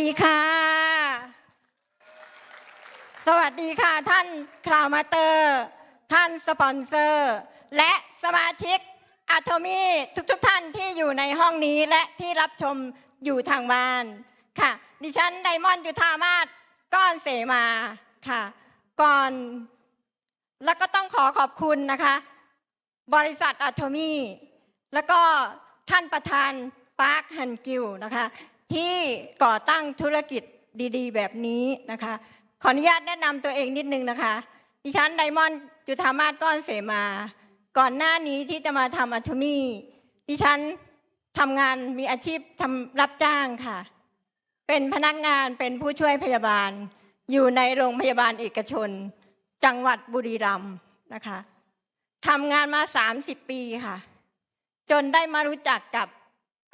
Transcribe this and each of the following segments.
ดีค่ะ สวัสดีค่ะท่านคราวมาเตอร์ ท่านสปอนเซอร์ และสมาชิกอะโทมีทุกๆทท่านที่อยู่ในห้องนี้และที่รับชมอยู่ทางบ้านค่ะ ดิฉันไดมอนด์ยุทธามาศก้อนเสมาค่ะ ก่อน แล้วก็ต้องขอขอบคุณนะคะ บริษัทอะโทมีแล้วก็ท่านประธานปาร์คฮันกิวนะคะ ที่ก่อตั้งธุรกิจดีๆ แบบนี้นะคะ ขออนุญาตแนะนำตัวเองนิดนึงนะคะ ดิฉันไดมอนด์จุธามาศก้อนเสมา ก่อนหน้านี้ที่จะมาทำอัตมีดิฉันทำงานมีอาชีพทำรับจ้างค่ะ เป็นพนักงานเป็นผู้ช่วยพยาบาล อยู่ในโรงพยาบาลเอกชน จังหวัดบุรีรัมย์นะคะทำงานมา 30 ปีค่ะ จนได้มารู้จักกับ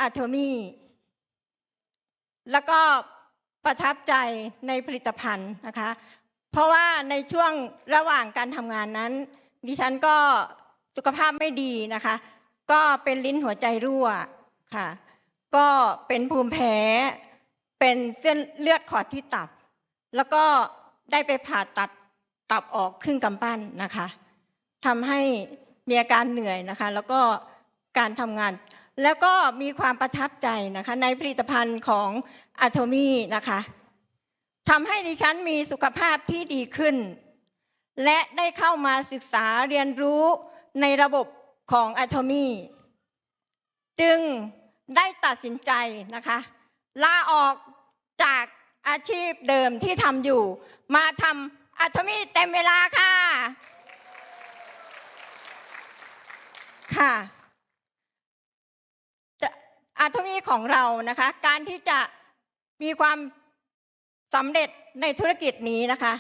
อะโทมี แล้วก็ประทับใจในผลิตภัณฑ์นะคะ เพราะว่าในช่วงระหว่างการทำงานนั้น ดิฉันก็สุขภาพไม่ดีนะคะ ก็เป็นลิ้นหัวใจรั่วค่ะ ก็เป็นภูมิแพ้ เป็นเส้นเลือดขอดที่ตับ แล้วก็ได้ไปผ่าตัดตับออกครึ่งกำปั้นนะคะทำให้มีอาการเหนื่อยนะคะ แล้วก็การทำงาน แล้วก็มีความประทับใจนะคะในผลิตภัณฑ์ของอะโทมี่นะคะทำให้ดิฉันมีสุขภาพที่ดีขึ้น และได้เข้ามาศึกษาเรียนรู้ในระบบของอะโทมี่จึงได้ตัดสินใจนะคะลาออกจากอาชีพเดิมที่ทำอยู่ มาทำอะโทมี่เต็มเวลาค่ะ ค่ะ อาโทมีของเรานะคะ การที่จะมีความสำเร็จในธุรกิจนี้นะคะ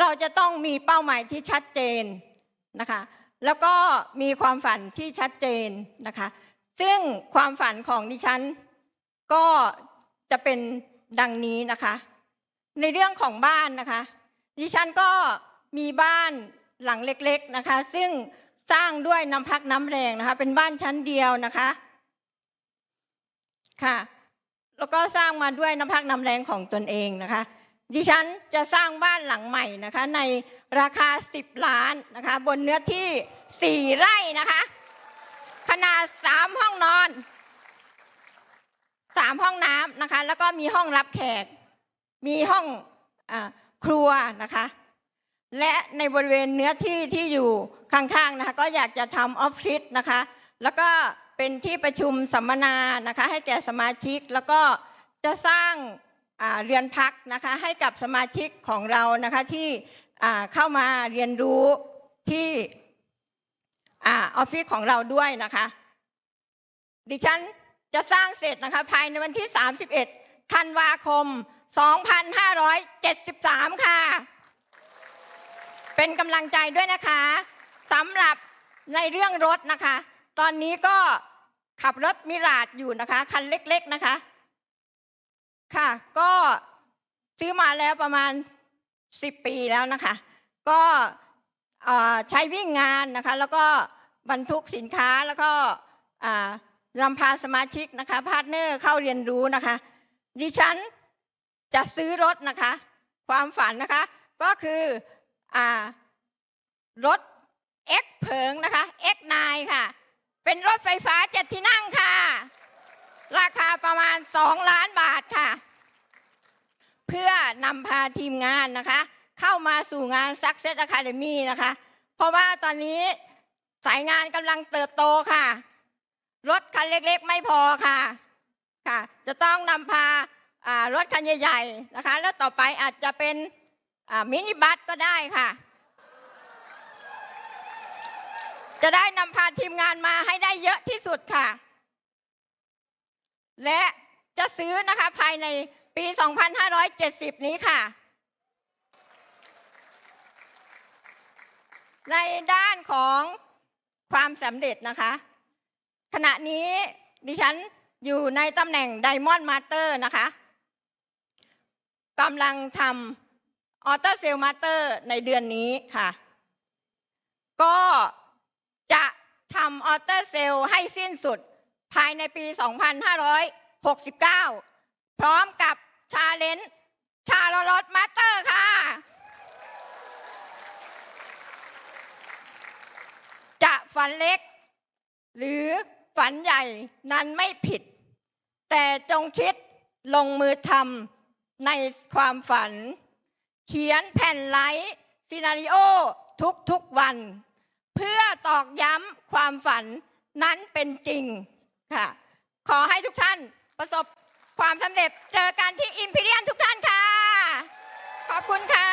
เราจะต้องมีเป้าหมายที่ชัดเจนนะคะ แล้วก็มีความฝันที่ชัดเจนนะคะ ซึ่งความฝันของดิฉัน ก็จะเป็นดังนี้นะคะ ในเรื่องของบ้านนะคะ ดิฉันก็มีบ้านหลังเล็กๆนะคะ ซึ่งสร้างด้วยน้ำพักน้ำแรงนะคะ เป็นบ้านชั้นเดียวนะคะ ค่ะ แล้วก็สร้างมาด้วยน้ำพักน้ำแรงของตนเองนะคะ ดิฉันจะสร้างบ้านหลังใหม่นะคะ ในราคา 10 ล้านนะคะ บนเนื้อที่ 4 ไร่นะคะ ขนาด 3 ห้องนอน 3 ห้องน้ำนะคะ แล้วก็มีห้องรับแขก มีห้องอครัวนะคะ และในบริเวณเนื้อที่ที่อยู่ข้างๆนะคะ ก็อยากจะทำออฟฟิศนะคะ แล้วก็ เป็นที่ประชุมสัมมนานะคะให้แก่สมาชิกแล้วก็จะสร้างเรือนพักนะคะให้กับสมาชิกของเรานะคะที่เข้ามาเรียนรู้ที่ออฟฟิศของเราด้วยนะคะดิฉันจะสร้างเสร็จนะคะภายในวันที่ 31 ธันวาคม 2573 ค่ะ เป็นกำลังใจด้วยนะคะสำหรับในเรื่องรถนะคะ ตอนนี้ก็ ขับรถมิราดอยู่นะคะ คันเล็ก ๆนะคะ ค่ะ ก็ซื้อมาแล้วประมาณสิบปีแล้วนะคะ ก็ใช้วิ่งงานนะคะ แล้วก็บรรทุกสินค้าแล้วก็นำพาสมาชิกนะคะพาร์ทเนอร์เข้าเรียนรู้นะคะ ดิฉันจะซื้อรถนะคะ ความฝันนะคะ ก็คืออรถ X เผิงนะคะ X9 ค่ะ เป็นรถไฟฟ้าเจ็ดที่นั่งค่ะ ราคาประมาณสองล้านบาทค่ะ เพื่อนำพาทีมงานนะคะ เข้ามาสู่งาน Success Academy นะคะ เพราะว่าตอนนี้สายงานกำลังเติบโตค่ะ รถคันเล็กๆไม่พอค่ะค่ะ จะต้องนำพารถคันใหญ่ ๆ นะคะ แล้วต่อไปอาจจะเป็นมินิบัสก็ได้ค่ะ จะได้นำพาทีมงานมาให้ได้เยอะที่สุดค่ะ และจะซื้อนะคะภายในปี 2570 นี้ค่ะ ในด้านของความสำเร็จนะคะ ขณะนี้ดิฉันอยู่ในตำแหน่งไดมอนด์มาสเตอร์นะคะกำลังทำออโต้เซลมาสเตอร์ในเดือนนี้ค่ะ ก็ จะทำออเตอร์เซลให้สิ้นสุดภายในปี 2569 พร้อมกับชาเลนจ์ชาลอตมาสเตอร์ค่ะ จะฝันเล็ก หรือฝันใหญ่นั้นไม่ผิด แต่จงคิดลงมือทำในความฝัน เขียนแผ่นไลท์ซีนาริโอทุกๆวัน เพื่อตอกย้ำความฝันนั้นเป็นจริงค่ะ ขอให้ทุกท่านประสบความสำเร็จเจอกันที่อิมพีเรียนทุกท่านค่ะ ขอบคุณค่ะ